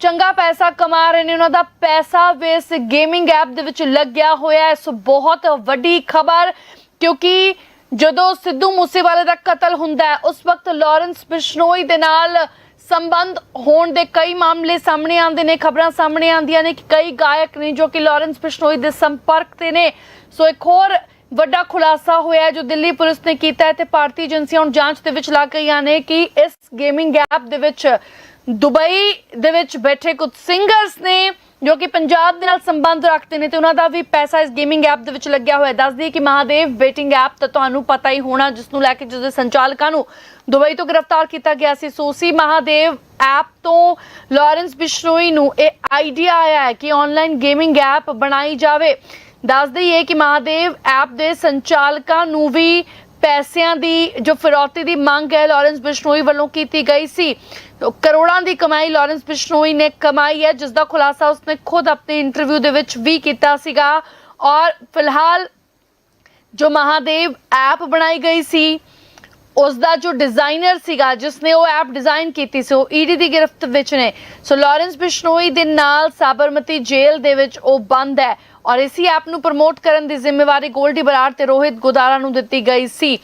ਚੰਗਾ ਪੈਸਾ ਕਮਾ ਰਹੇ ਨੇ, ਉਹਨਾਂ ਦਾ ਪੈਸਾ ਵੀ ਇਸ ਗੇਮਿੰਗ ਐਪ ਦੇ ਵਿੱਚ ਲੱਗਿਆ ਹੋਇਆ ਇਸ ਬਹੁਤ ਵੱਡੀ ਖਬਰ, ਕਿਉਂਕਿ ਜਦੋਂ ਸਿੱਧੂ ਮੂਸੇਵਾਲੇ ਦਾ ਕਤਲ ਹੁੰਦਾ ਹੈ, ਉਸ ਵਕਤ ਲਾਰੈਂਸ ਬਿਸ਼ਨੋਈ ਦੇ ਨਾਲ ਸੰਬੰਧ ਹੋਣ ਦੇ ਕਈ ਮਾਮਲੇ ਸਾਹਮਣੇ ਆਉਂਦੇ ਨੇ, ਖਬਰਾਂ ਸਾਹਮਣੇ ਆਉਂਦੀਆਂ ਨੇ ਕਿ ਕਈ ਗਾਇਕ ਨੇ ਜੋ ਕਿ ਲਾਰੈਂਸ ਬਿਸ਼ਨੋਈ ਦੇ ਸੰਪਰਕ ਤੇ ਨੇ। ਸੋ ਇੱਕ ਹੋਰ ਵੱਡਾ ਖੁਲਾਸਾ ਹੋਇਆ ਜੋ ਦਿੱਲੀ ਪੁਲਿਸ ਨੇ ਕੀਤਾ ਹੈ ਤੇ ਭਾਰਤੀ ਏਜੰਸੀਆਂ ਹੁਣ ਜਾਂਚ ਦੇ ਵਿੱਚ ਲੱਗ ਗਈਆਂ ਨੇ ਕਿ ਇਸ ਗੇਮਿੰਗ ਐਪ ਦੇ ਵਿੱਚ ਦੁਬਈ ਦੇ ਵਿੱਚ ਬੈਠੇ ਕੁਝ ਸਿੰਗਰਸ ਨੇ ਜੋ ਕਿ ਪੰਜਾਬ ਦੇ ਨਾਲ ਸੰਬੰਧ ਰੱਖਦੇ ਨੇ ਤੇ ਉਹਨਾਂ ਦਾ ਵੀ ਪੈਸਾ ਇਸ ਗੇਮਿੰਗ ਐਪ ਦੇ ਵਿੱਚ ਲੱਗਿਆ ਹੋਇਆ ਦੱਸਦੀ ਕਿ ਮਹਾਦੇਵ ਬੇਟਿੰਗ ਐਪ ਤਾਂ ਤੁਹਾਨੂੰ ਪਤਾ ਹੀ ਹੋਣਾ, ਜਿਸ ਨੂੰ ਲੈ ਕੇ ਜਿਸ ਦੇ ਸੰਚਾਲਕਾਂ ਨੂੰ ਦੁਬਈ ਤੋਂ ਗ੍ਰਿਫਤਾਰ ਕੀਤਾ ਗਿਆ ਸੀ। ਸੋਸੀ ਮਹਾਦੇਵ ਐਪ ਤੋਂ ਲਾਰੈਂਸ ਬਿਸ਼ਨੋਈ ਨੂੰ ਇਹ ਆਈਡੀਆ ਆਇਆ ਹੈ ਕਿ ਆਨਲਾਈਨ ਗੇਮਿੰਗ ਐਪ ਬਣਾਈ ਜਾਵੇ। ਦੱਸ ਦਈਏ ਕਿ ਮਹਾਦੇਵ ਐਪ ਦੇ ਸੰਚਾਲਕਾਂ ਨੂੰ ਵੀ ਪੈਸਿਆਂ ਦੀ, ਜੋ ਫਿਰੌਤੀ ਦੀ ਮੰਗ ਹੈ, ਲਾਰੈਂਸ ਬਿਸ਼ਨੋਈ ਵੱਲੋਂ ਕੀਤੀ ਗਈ ਸੀ। ਕਰੋੜਾਂ ਦੀ ਕਮਾਈ ਲਾਰੈਂਸ ਬਿਸ਼ਨੋਈ ਨੇ ਕਮਾਈ ਹੈ ਜਿਸ ਦਾ ਖੁਲਾਸਾ ਉਸਨੇ ਖੁਦ ਆਪਣੇ ਇੰਟਰਵਿਊ ਦੇ ਵਿੱਚ ਵੀ ਕੀਤਾ ਸੀਗਾ। ਔਰ ਫਿਲਹਾਲ ਜੋ ਮਹਾਦੇਵ ਐਪ ਬਣਾਈ ਗਈ ਸੀ ਉਸ ਦਾ ਜੋ ਡਿਜ਼ਾਈਨਰ ਸੀਗਾ ਜਿਸ ਨੇ ਉਹ ਐਪ ਡਿਜ਼ਾਈਨ ਕੀਤੀ ਸੀ, ਉਹ ਈਡੀ ਦੀ ਗ੍ਰਿਫ਼ਤ ਵਿੱਚ ਨੇ। ਸੋ ਲਾਰੈਂਸ ਬਿਸ਼ਨੋਈ ਦੇ ਨਾਲ ਸਾਬਰਮਤੀ ਜੇਲ੍ਹ ਦੇ ਵਿੱਚ ਉਹ ਬੰਦ ਹੈ। ਔਰ ਇਸੀ ਐਪ ਨੂੰ ਪ੍ਰਮੋਟ ਕਰਨ ਦੀ ਜ਼ਿੰਮੇਵਾਰੀ ਗੋਲਡੀ ਬਰਾੜ ਤੇ ਰੋਹਿਤ ਗੁਦਾਰਾ ਨੂੰ ਦਿੱਤੀ ਗਈ ਸੀ।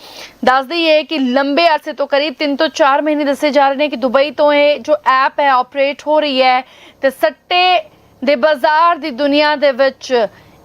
ਦੱਸ ਦਈਏ ਕਿ ਲੰਬੇ ਅਰਸੇ ਤੋਂ ਕਰੀਬ 3 ਤੋਂ 4 ਮਹੀਨੇ ਦੱਸੇ ਜਾ ਰਹੇ ਨੇ ਕਿ ਦੁਬਈ ਤੋਂ ਇਹ ਜੋ ਐਪ ਹੈ ਆਪਰੇਟ ਹੋ ਰਹੀ ਹੈ ਤੇ ਸੱਟੇ ਦੇ ਬਾਜ਼ਾਰ ਦੀ ਦੁਨੀਆ ਦੇ ਵਿੱਚ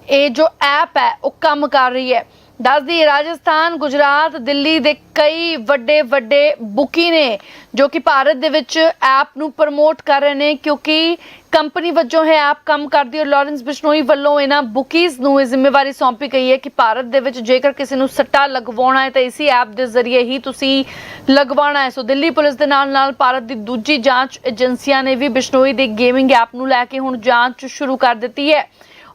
ਇਹ ਜੋ ਐਪ ਹੈ, ਉਹ ਕੰਮ ਕਰ ਰਹੀ ਹੈ। ਦੱਸਦੀ ਰਾਜਸਥਾਨ, ਗੁਜਰਾਤ, ਦਿੱਲੀ ਦੇ ਕਈ ਵੱਡੇ ਵੱਡੇ ਬੁਕੀ ਨੇ, ਜੋ ਕਿ ਭਾਰਤ ਦੇ ਵਿੱਚ ਐਪ ਨੂੰ ਪ੍ਰਮੋਟ ਕਰ ਰਹੇ ਨੇ, ਕਿਉਂਕਿ ਕੰਪਨੀ ਵੱਜੋਂ ਇਹ ਐਪ ਕੰਮ ਕਰਦੀ ਹੈ ਔਰ ਲਾਰੈਂਸ ਬਿਸ਼ਨੋਈ ਵੱਲੋਂ ਇਹਨਾਂ ਬੁਕੀਜ਼ ਨੂੰ ਇਹ ਜ਼ਿੰਮੇਵਾਰੀ ਸੌਂਪੀ ਗਈ ਹੈ ਕਿ ਭਾਰਤ ਦੇ ਵਿੱਚ ਜੇਕਰ ਕਿਸੇ ਨੂੰ ਸੱਟਾ ਲਗਵਾਉਣਾ ਹੈ, ਤਾਂ ਇਸੇ ਐਪ ਦੇ ਜ਼ਰੀਏ ਹੀ ਤੁਸੀਂ ਲਗਵਾਉਣਾ ਹੈ। ਸੋ ਦਿੱਲੀ ਪੁਲਿਸ ਦੇ ਨਾਲ ਨਾਲ ਭਾਰਤ ਦੀ ਦੂਜੀ ਜਾਂਚ ਏਜੰਸੀਆਂ ਨੇ ਵੀ ਬਿਸ਼ਨੋਈ ਦੇ ਗੇਮਿੰਗ ਐਪ ਨੂੰ ਲੈ ਕੇ ਹੁਣ ਜਾਂਚ ਸ਼ੁਰੂ ਕਰ ਦਿੱਤੀ ਹੈ।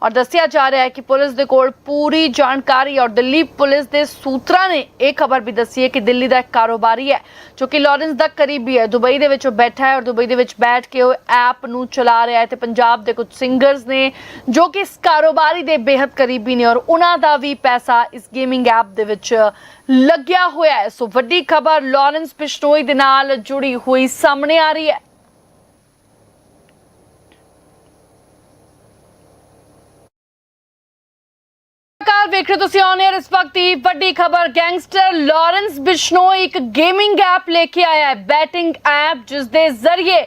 ਔਰ ਦੱਸਿਆ ਜਾ ਰਿਹਾ ਹੈ ਕਿ ਪੁਲਿਸ ਦੇ ਕੋਲ ਪੂਰੀ ਜਾਣਕਾਰੀ ਔਰ ਦਿੱਲੀ ਪੁਲਿਸ ਦੇ ਸੂਤਰਾਂ ਨੇ ਇਹ ਖਬਰ ਵੀ ਦੱਸੀ ਹੈ ਕਿ ਦਿੱਲੀ ਦਾ ਇੱਕ ਕਾਰੋਬਾਰੀ ਹੈ ਜੋ ਕਿ ਲਾਰੈਂਸ ਦਾ ਕਰੀਬੀ ਹੈ। ਦੁਬਈ ਦੇ ਵਿੱਚ ਉਹ ਬੈਠਾ ਹੈ ਔਰ ਦੁਬਈ ਦੇ ਵਿੱਚ ਬੈਠ ਕੇ ਉਹ ਐਪ ਨੂੰ ਚਲਾ ਰਿਹਾ ਹੈ ਤੇ ਪੰਜਾਬ ਦੇ ਕੁਝ ਸਿੰਗਰਸ ਨੇ ਜੋ ਕਿ ਇਸ ਕਾਰੋਬਾਰੀ ਦੇ ਬੇਹੱਦ ਕਰੀਬੀ ਨੇ ਔਰ ਉਹਨਾਂ ਦਾ ਵੀ ਪੈਸਾ ਇਸ ਗੇਮਿੰਗ ਐਪ ਦੇ ਵਿੱਚ ਲੱਗਿਆ ਹੋਇਆ ਹੈ। ਸੋ ਵੱਡੀ ਖਬਰ ਲਾਰੈਂਸ ਬਿਸ਼ਨੋਈ ਦੇ ਨਾਲ ਜੁੜੀ ਹੋਈ ਸਾਹਮਣੇ ਆ ਰਹੀ ਹੈ। ਨਮਸਕਾਰ ਵੇਖ ਰਹੇ ਹੋ ਤੁਸੀਂ ਔਨ 에ਅਰ ਇਸ ਵਕਤ ਦੀ ਵੱਡੀ ਖਬਰ ਗੈਂਗਸਟਰ ਲਾਰੈਂਸ ਬਿਸ਼ਨੋ ਇੱਕ ਗੇਮਿੰਗ ਐਪ ਲੈ ਕੇ ਆਇਆ ਹੈ ਬੈਟਿੰਗ ਐਪ ਜਿਸ ਦੇ ਜ਼ਰੀਏ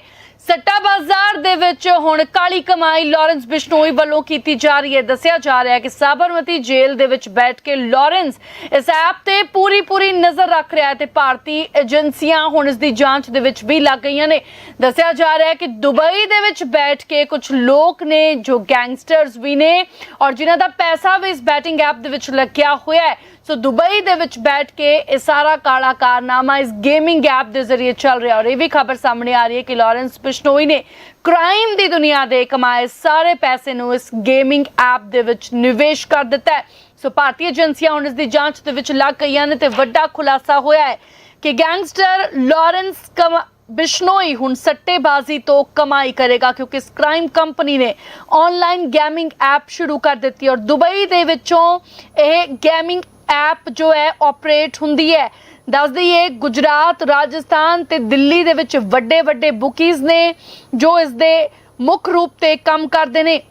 ਸੱਟਾ ਬਾਜ਼ਾਰ ਦੇ ਵਿੱਚ ਹੁਣ ਕਾਲੀ ਕਮਾਈ ਲਾਰੈਂਸ ਬਿਸ਼ਨੋਈ ਵੱਲੋਂ ਕੀਤੀ ਜਾ ਰਹੀ ਹੈ। ਦੱਸਿਆ ਜਾ ਰਿਹਾ ਹੈ ਕਿ ਸਾਬਰਮਤੀ ਜੇਲ੍ਹ ਦੇ ਵਿੱਚ ਬੈਠ ਕੇ ਲਾਰੈਂਸ ਇਸ ਐਪ ਤੇ ਪੂਰੀ ਪੂਰੀ ਨਜ਼ਰ ਰੱਖ ਰਿਹਾ ਹੈ ਤੇ ਭਾਰਤੀ ਏਜੰਸੀਆਂ ਹੁਣ ਇਸ ਦੀ ਜਾਂਚ ਦੇ ਵਿੱਚ ਵੀ ਲੱਗ ਗਈਆਂ ਨੇ। ਦੱਸਿਆ ਜਾ ਰਿਹਾ ਹੈ ਕਿ ਦੁਬਈ ਦੇ ਵਿੱਚ ਬੈਠ ਕੇ ਕੁਝ ਲੋਕ ਨੇ, ਜੋ ਗੈਂਗਸਟਰਸ ਵੀ ਨੇ ਔਰ ਜਿਨ੍ਹਾਂ ਦਾ ਪੈਸਾ ਵੀ ਇਸ ਬੈਟਿੰਗ ਐਪ ਦੇ ਵਿੱਚ ਲੱਗਿਆ ਹੋਇਆ ਹੈ ਸੋ ਦੁਬਈ ਦੇ ਵਿੱਚ ਬੈਠ ਕੇ ਇਹ ਸਾਰਾ ਕਾਲਾ ਕਾਰਨਾਮਾ ਇਸ ਗੇਮਿੰਗ ਐਪ ਦੇ ਜ਼ਰੀਏ ਚੱਲ ਰਿਹਾ ਔਰ ਇਹ ਵੀ ਖਬਰ ਸਾਹਮਣੇ ਆ ਰਹੀ ਹੈ ਕਿ ਲਾਰੈਂਸ ਬਿਸ਼ਨੋਈ ਨੇ ਕ੍ਰਾਈਮ ਦੀ ਦੁਨੀਆ ਦੇ ਕਮਾਏ ਸਾਰੇ ਪੈਸੇ ਨੂੰ ਇਸ ਗੇਮਿੰਗ ਐਪ ਦੇ ਵਿੱਚ ਨਿਵੇਸ਼ ਕਰ ਦਿੱਤਾ ਹੈ। ਸੋ ਭਾਰਤੀ ਏਜੰਸੀਆਂ ਹੁਣ ਇਸ ਦੀ ਜਾਂਚ ਦੇ ਵਿੱਚ ਲੱਗ ਗਈਆਂ ਨੇ ਤੇ ਵੱਡਾ ਖੁਲਾਸਾ ਹੋਇਆ ਹੈ ਕਿ ਗੈਂਗਸਟਰ ਲਾਰੈਂਸ ਕਮ ਬਿਸ਼ਨੋਈ ਹੁਣ ਸੱਟੇਬਾਜ਼ੀ ਤੋਂ ਕਮਾਈ ਕਰੇਗਾ ਕਿਉਂਕਿ ਇਸ ਕ੍ਰਾਈਮ ਕੰਪਨੀ ਨੇ ਆਨਲਾਈਨ ਗੇਮਿੰਗ ਐਪ ਸ਼ੁਰੂ ਕਰ ਦਿੱਤੀ ਔਰ ਦੁਬਈ ਦੇ ਵਿੱਚੋਂ ਇਹ ਗੇਮਿੰਗ ਐਪ ਜੋ ਹੈ ਆਪਰੇਟ ਹੁੰਦੀ ਹੈ। ਦੱਸ ਦਈਏ, ਗੁਜਰਾਤ, ਰਾਜਸਥਾਨ ਤੇ ਦਿੱਲੀ ਦੇ ਵਿੱਚ ਵੱਡੇ ਵੱਡੇ ਬੁਕੀਜ਼ ਨੇ, ਜੋ ਇਸ ਦੇ ਮੁੱਖ ਰੂਪ ਤੇ ਕੰਮ ਕਰਦੇ ਨੇ।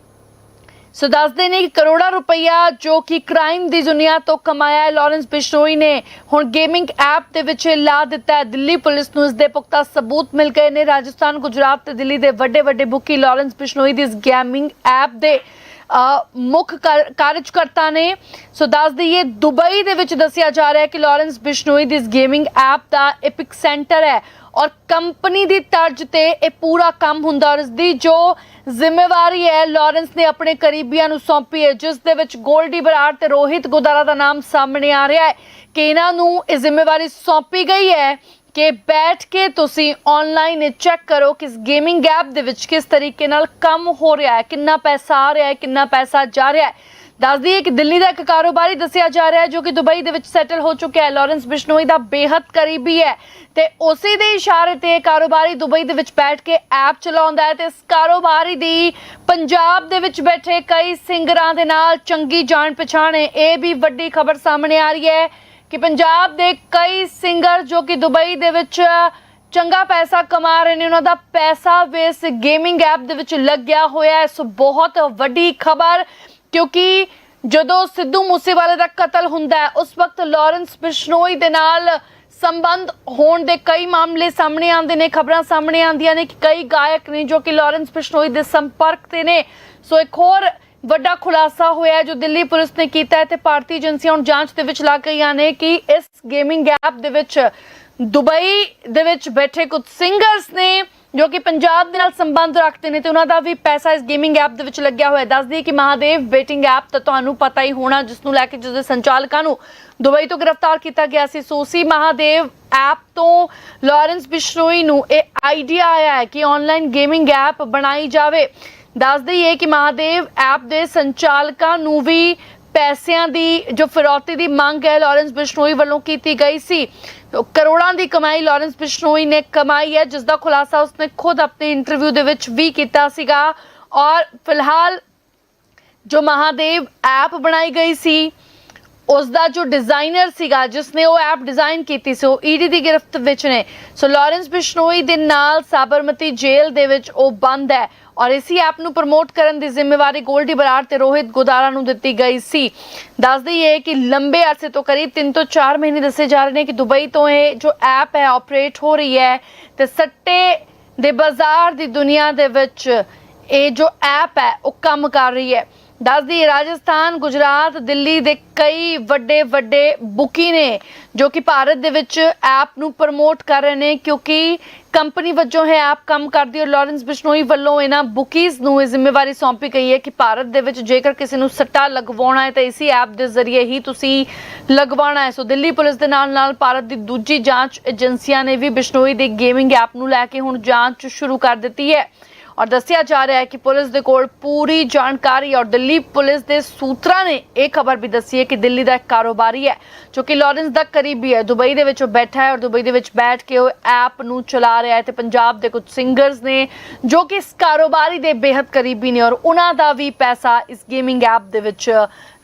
ਸੋ ਦੱਸਦੇ ਨੇ ਕਿ ਕਰੋੜਾਂ ਰੁਪਈਆ ਜੋ ਕਿ ਕ੍ਰਾਈਮ ਦੀ ਦੁਨੀਆ ਤੋਂ ਕਮਾਇਆ ਹੈ, ਲਾਰੈਂਸ ਬਿਸ਼ਨੋਈ ਨੇ ਹੁਣ ਗੇਮਿੰਗ ਐਪ ਦੇ ਵਿੱਚ ਲਾ ਦਿੱਤਾ ਹੈ। ਦਿੱਲੀ ਪੁਲਿਸ ਨੂੰ ਇਸ ਦੇ ਪੁਖਤਾ ਸਬੂਤ ਮਿਲ ਗਏ ਨੇ। ਰਾਜਸਥਾਨ, ਗੁਜਰਾਤ ਤੇ ਦਿੱਲੀ ਦੇ ਵੱਡੇ ਵੱਡੇ ਬੁੱਕੀ ਲਾਰੈਂਸ ਬਿਸ਼ਨੋਈ ਦੀ ਇਸ ਗੇਮਿੰਗ ਐਪ ਦੇ ਮੁੱਖ ਕਾਰਜਕਰਤਾ ਨੇ। ਸੋ ਦੱਸ ਦਈਏ, ਦੁਬਈ ਦੇ ਵਿੱਚ ਦੱਸਿਆ ਜਾ ਰਿਹਾ ਹੈ ਕਿ ਲਾਰੈਂਸ ਬਿਸ਼ਨੋਈ ਦੀ ਇਸ ਗੇਮਿੰਗ ਐਪ ਦਾ ਐਪਿਕ ਸੈਂਟਰ ਹੈ ਔਰ ਕੰਪਨੀ ਦੀ ਤਰਜ਼ ਤੇ ਇਹ ਪੂਰਾ ਕੰਮ ਹੁੰਦਾ ਔਰ ਇਸ ਦੀ ਜੋ ਜ਼ਿੰਮੇਵਾਰੀ ਹੈ, ਲਾਰੈਂਸ ਨੇ ਆਪਣੇ ਕਰੀਬੀਆਂ ਨੂੰ ਸੌਂਪੀ ਹੈ, ਜਿਸ ਦੇ ਵਿੱਚ ਗੋਲਡੀ ਬਰਾੜ ਤੇ ਰੋਹਿਤ ਗੁਦਾਰਾ ਦਾ ਨਾਮ ਸਾਹਮਣੇ ਆ ਰਿਹਾ ਹੈ ਕਿ ਇਹਨਾਂ ਨੂੰ ਇਹ ਜ਼ਿੰਮੇਵਾਰੀ ਸੌਂਪੀ ਗਈ ਹੈ ਕਿ ਬੈਠ ਕੇ ਤੁਸੀਂ ਆਨਲਾਈਨ ਚੈੱਕ ਕਰੋ ਕਿ ਇਸ ਗੇਮਿੰਗ ਐਪ ਦੇ ਵਿੱਚ ਕਿਸ ਤਰੀਕੇ ਨਾਲ ਕੰਮ ਹੋ ਰਿਹਾ ਹੈ, ਕਿੰਨਾ ਪੈਸਾ ਆ ਰਿਹਾ ਹੈ, ਕਿੰਨਾ ਪੈਸਾ ਜਾ ਰਿਹਾ ਹੈ। ਦੱਸ ਦਈਏ ਕਿ ਦਿੱਲੀ ਦਾ ਇੱਕ ਕਾਰੋਬਾਰੀ ਦੱਸਿਆ ਜਾ ਰਿਹਾ ਹੈ, ਜੋ ਕਿ ਦੁਬਈ ਦੇ ਵਿੱਚ ਸੈਟਲ ਹੋ ਚੁੱਕਿਆ ਹੈ। ਲਾਰੈਂਸ ਬਿਸ਼ਨੋਈ ਦਾ ਬੇਹੱਦ ਕਰੀਬੀ ਹੈ ਤੇ ਉਸੇ ਦੇ ਇਸ਼ਾਰੇ ਤੇ ਕਾਰੋਬਾਰੀ ਦੁਬਈ ਦੇ ਵਿੱਚ ਬੈਠ ਕੇ ਐਪ ਚਲਾਉਂਦਾ ਹੈ ਤੇ ਇਸ ਕਾਰੋਬਾਰੀ ਦੀ ਪੰਜਾਬ ਦੇ ਵਿੱਚ ਬੈਠੇ ਕਈ ਸਿੰਗਰਾਂ ਦੇ ਨਾਲ ਚੰਗੀ ਜਾਣ ਪਛਾਣ ਹੈ। ਇਹ ਵੀ ਵੱਡੀ ਖਬਰ ਸਾਹਮਣੇ ਆ ਰਹੀ ਹੈ। ਕਿ ਪੰਜਾਬ ਦੇ ਕਈ ਸਿੰਗਰ ਜੋ ਕਿ ਦੁਬਈ ਦੇ ਵਿੱਚ ਚੰਗਾ ਪੈਸਾ ਕਮਾ ਰਹੇ ਨੇ, ਉਹਨਾਂ ਦਾ ਪੈਸਾ ਵੀ ਇਸ ਗੇਮਿੰਗ ਐਪ ਦੇ ਵਿੱਚ ਲੱਗਿਆ ਹੋਇਆ ਹੈ। ਸੋ ਬਹੁਤ ਵੱਡੀ ਖਬਰ, ਕਿਉਂਕਿ ਜਦੋਂ ਸਿੱਧੂ ਮੂਸੇਵਾਲੇ ਦਾ ਕਤਲ ਹੁੰਦਾ ਹੈ, ਉਸ ਵਕਤ ਲਾਰੈਂਸ ਬਿਸ਼ਨੋਈ ਦੇ ਨਾਲ ਸੰਬੰਧ ਹੋਣ ਦੇ ਕਈ ਮਾਮਲੇ ਸਾਹਮਣੇ ਆਉਂਦੇ ਨੇ। ਖਬਰਾਂ ਸਾਹਮਣੇ ਆਉਂਦੀਆਂ ਨੇ ਕਿ ਕਈ ਗਾਇਕ ਨੇ ਜੋ ਕਿ ਲਾਰੈਂਸ ਬਿਸ਼ਨੋਈ ਦੇ ਸੰਪਰਕ ਤੇ ਨੇ। ਸੋ ਇੱਕ ਹੋਰ ਵੱਡਾ ਖੁਲਾਸਾ ਹੋਇਆ ਹੈ ਜੋ ਦਿੱਲੀ ਪੁਲਿਸ ਨੇ ਕੀਤਾ ਹੈ ਤੇ ਭਾਰਤੀ ਏਜੰਸੀਆਂ ਹੁਣ ਜਾਂਚ ਦੇ ਵਿੱਚ ਲੱਗ ਗਈਆਂ ਨੇ ਕਿ ਇਸ ਗੇਮਿੰਗ ਐਪ ਦੇ ਵਿੱਚ ਦੁਬਈ ਦੇ ਵਿੱਚ ਬੈਠੇ ਕੁਝ ਸਿੰਗਰਸ ਨੇ ਜੋ ਕਿ ਪੰਜਾਬ ਦੇ ਨਾਲ ਸੰਬੰਧ ਰੱਖਦੇ ਨੇ ਤੇ ਉਹਨਾਂ ਦਾ ਵੀ ਪੈਸਾ ਇਸ ਗੇਮਿੰਗ ਐਪ ਦੇ ਵਿੱਚ ਲੱਗਿਆ ਹੋਇਆ ਦੱਸਦੀ ਹੈ ਕਿ ਮਹਾਦੇਵ ਬੇਟਿੰਗ ਐਪ ਤਾਂ ਤੁਹਾਨੂੰ ਪਤਾ ਹੀ ਹੋਣਾ, ਜਿਸ ਨੂੰ ਲੈ ਕੇ ਜਿਸ ਦੇ ਸੰਚਾਲਕਾਂ ਨੂੰ ਦੁਬਈ ਤੋਂ ਗ੍ਰਿਫਤਾਰ ਕੀਤਾ ਗਿਆ ਸੀ। ਸੋਸੀ ਮਹਾਦੇਵ ਐਪ ਤੋਂ ਲਾਰੈਂਸ ਬਿਸ਼ਨੋਈ ਨੂੰ ਇਹ ਆਈਡੀਆ ਆਇਆ ਹੈ ਕਿ ਆਨਲਾਈਨ ਗੇਮਿੰਗ ਐਪ ਬਣਾਈ ਜਾਵੇ। ਦੱਸ ਹੀ ਕਿ ਮਹਾਦੇਵ ਐਪ ਦੇ ਸੰਚਾਲਕਾਂ ਨੂੰ ਵੀ ਪੈਸਿਆਂ ਦੀ, ਜੋ ਫਿਰੌਤੀ ਦੀ ਮੰਗ ਹੈ, ਲਾਰੈਂਸ ਬਿਸ਼ਨੋਈ ਵੱਲੋਂ ਕੀਤੀ ਗਈ ਸੀ। ਕਰੋੜਾਂ ਦੀ ਕਮਾਈ ਲਾਰੈਂਸ ਬਿਸ਼ਨੋਈ ਨੇ ਕਮਾਈ ਹੈ, ਜਿਸ ਦਾ ਖੁਲਾਸਾ ਉਸਨੇ ਖੁਦ ਆਪਣੇ ਇੰਟਰਵਿਊ ਦੇ ਵਿੱਚ ਵੀ ਕੀਤਾ ਸੀਗਾ। ਔਰ ਫਿਲਹਾਲ ਜੋ ਮਹਾਦੇਵ ਐਪ ਬਣਾਈ ਗਈ ਸੀ ਉਸ ਦਾ ਜੋ ਡਿਜ਼ਾਈਨਰ ਸੀਗਾ ਜਿਸ ਨੇ ਉਹ ਐਪ ਡਿਜ਼ਾਈਨ ਕੀਤੀ ਸੀ, ਉਹ ਈਡੀ ਦੀ ਗ੍ਰਿਫਤ ਵਿੱਚ ਨੇ। ਸੋ ਲਾਰੈਂਸ ਬਿਸ਼ਨੋਈ ਦੇ ਨਾਲ ਸਾਬਰਮਤੀ ਜੇਲ੍ਹ ਦੇ ਵਿੱਚ ਉਹ ਬੰਦ ਹੈ ਔਰ ਇਸੀ ਐਪ ਨੂੰ ਪ੍ਰਮੋਟ ਕਰਨ ਦੀ ਜ਼ਿੰਮੇਵਾਰੀ ਗੋਲਡੀ ਬਰਾੜ ਤੇ ਰੋਹਿਤ ਗੋਦਾਰਾ ਨੂੰ ਦਿੱਤੀ ਗਈ ਸੀ। ਦੱਸ ਹੈ ਕਿ ਲੰਬੇ ਅਰਸੇ ਤੋਂ ਕਰੀਬ 3 ਤੋਂ 4 ਮਹੀਨੇ ਦੱਸੇ ਜਾ ਰਹੇ ਨੇ ਕਿ ਦੁਬਈ ਤੋਂ ਇਹ ਜੋ ਐਪ ਹੈ ਆਪਰੇਟ ਹੋ ਰਹੀ ਹੈ ਤੇ ਸੱਟੇ ਦੇ ਬਾਜ਼ਾਰ ਦੀ ਦੁਨੀਆ ਦੇ ਵਿੱਚ ਇਹ ਜੋ ਐਪ ਹੈ, ਉਹ ਕੰਮ ਕਰ ਰਹੀ ਹੈ। ਦੱਸਦੀ, ਰਾਜਸਥਾਨ, ਗੁਜਰਾਤ, ਦਿੱਲੀ ਦੇ ਕਈ ਵੱਡੇ ਵੱਡੇ ਬੁਕੀ ਨੇ, ਜੋ ਕਿ ਭਾਰਤ ਦੇ ਵਿੱਚ ਐਪ ਨੂੰ ਪ੍ਰਮੋਟ ਕਰ ਰਹੇ ਨੇ, ਕਿਉਂਕਿ ਕੰਪਨੀ ਵਜੋਂ ਇਹ ਐਪ ਕੰਮ ਕਰਦੀ ਹੈ ਲਾਰੈਂਸ ਬਿਸ਼ਨੋਈ ਵੱਲੋਂ ਇਹਨਾਂ ਬੁਕੀਜ਼ ਨੂੰ ਇਹ ਜ਼ਿੰਮੇਵਾਰੀ ਸੌਂਪੀ ਗਈ ਹੈ ਕਿ ਭਾਰਤ ਦੇ ਵਿੱਚ ਜੇਕਰ ਕਿਸੇ ਨੂੰ ਸੱਟਾ ਲਗਵਾਉਣਾ ਹੈ ਤਾਂ ਇਸੇ ਐਪ ਦੇ ਜ਼ਰੀਏ ਹੀ ਤੁਸੀਂ ਲਗਵਾਉਣਾ ਹੈ। ਸੋ ਦਿੱਲੀ ਪੁਲਿਸ ਦੇ ਨਾਲ ਨਾਲ ਭਾਰਤ ਦੀ ਦੂਜੀ ਜਾਂਚ ਏਜੰਸੀਆਂ ਨੇ ਵੀ ਬਿਸ਼ਨੋਈ ਦੇ ਗੇਮਿੰਗ ਐਪ ਨੂੰ ਲੈ ਕੇ ਹੁਣ ਜਾਂਚ ਸ਼ੁਰੂ ਕਰ ਦਿੱਤੀ ਹੈ। ਔਰ ਦੱਸਿਆ ਜਾ ਰਿਹਾ ਹੈ ਕਿ ਪੁਲਿਸ ਦੇ ਕੋਲ ਪੂਰੀ ਜਾਣਕਾਰੀ ਔਰ ਦਿੱਲੀ ਪੁਲਿਸ ਦੇ ਸੂਤਰਾਂ ਨੇ ਇਹ ਖਬਰ ਵੀ ਦੱਸੀ ਹੈ ਕਿ ਦਿੱਲੀ ਦਾ ਇੱਕ ਕਾਰੋਬਾਰੀ ਹੈ, ਜੋ ਕਿ ਲਾਰੈਂਸ ਦਾ ਕਰੀਬੀ ਹੈ। ਦੁਬਈ ਦੇ ਵਿੱਚ ਉਹ ਬੈਠਾ ਹੈ ਔਰ ਦੁਬਈ ਦੇ ਵਿੱਚ ਬੈਠ ਕੇ ਉਹ ਐਪ ਨੂੰ ਚਲਾ ਰਿਹਾ ਹੈ ਤੇ ਪੰਜਾਬ ਦੇ ਕੁਝ ਸਿੰਗਰਸ ਨੇ, ਜੋ ਕਿ ਇਸ ਕਾਰੋਬਾਰੀ ਦੇ ਬੇਹੱਦ ਕਰੀਬੀ ਨੇ ਔਰ ਉਹਨਾਂ ਦਾ ਵੀ ਪੈਸਾ ਇਸ ਗੇਮਿੰਗ ਐਪ ਦੇ ਵਿੱਚ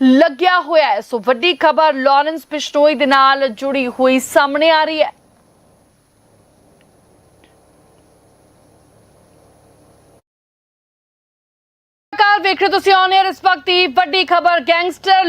ਲੱਗਿਆ ਹੋਇਆ ਹੈ। ਸੋ ਵੱਡੀ ਖਬਰ ਲਾਰੈਂਸ ਬਿਸ਼ਨੋਈ ਦੇ ਨਾਲ ਜੁੜੀ ਹੋਈ ਸਾਹਮਣੇ ਆ ਰਹੀ ਹੈ। ਨਮਸਕਾਰ ਵੇਖ ਰਹੇ ਹੋ ਤੁਸੀਂ ਆਨ 에ਅਰ ਇਸ ਵਕਤ ਦੀ ਵੱਡੀ ਖਬਰ ਗੈਂਗਸਟਰ